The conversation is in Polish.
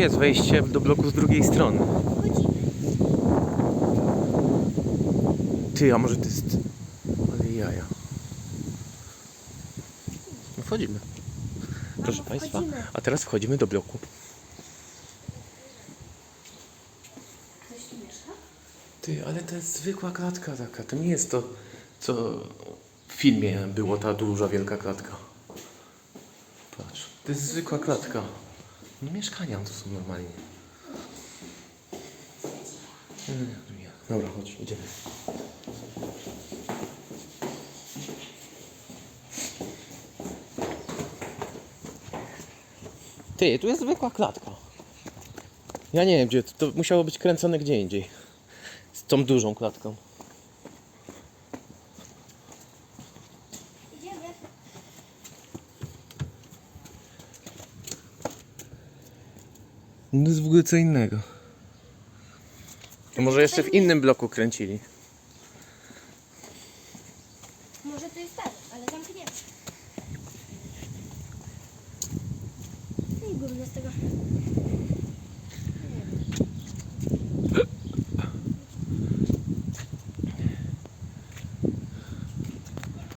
jest wejście do bloku z drugiej strony. Ty, a może to jest... Ale jaja. No wchodzimy. Proszę Państwa, a teraz wchodzimy do bloku. Ty, ale to jest zwykła klatka taka. To nie jest to, co w filmie było, ta duża, wielka klatka. Patrz, to jest zwykła klatka. No mieszkania to są normalnie. Nie, nie, nie. Dobra, chodź, idziemy. Ty, tu jest zwykła klatka. Ja nie wiem gdzie, to, to musiało być kręcone gdzie indziej. Z tą dużą klatką. No to jest w ogóle co innego. To może jeszcze w innym bloku kręcili. Może to jest ten, ale zamknięty. No i gówno z tego.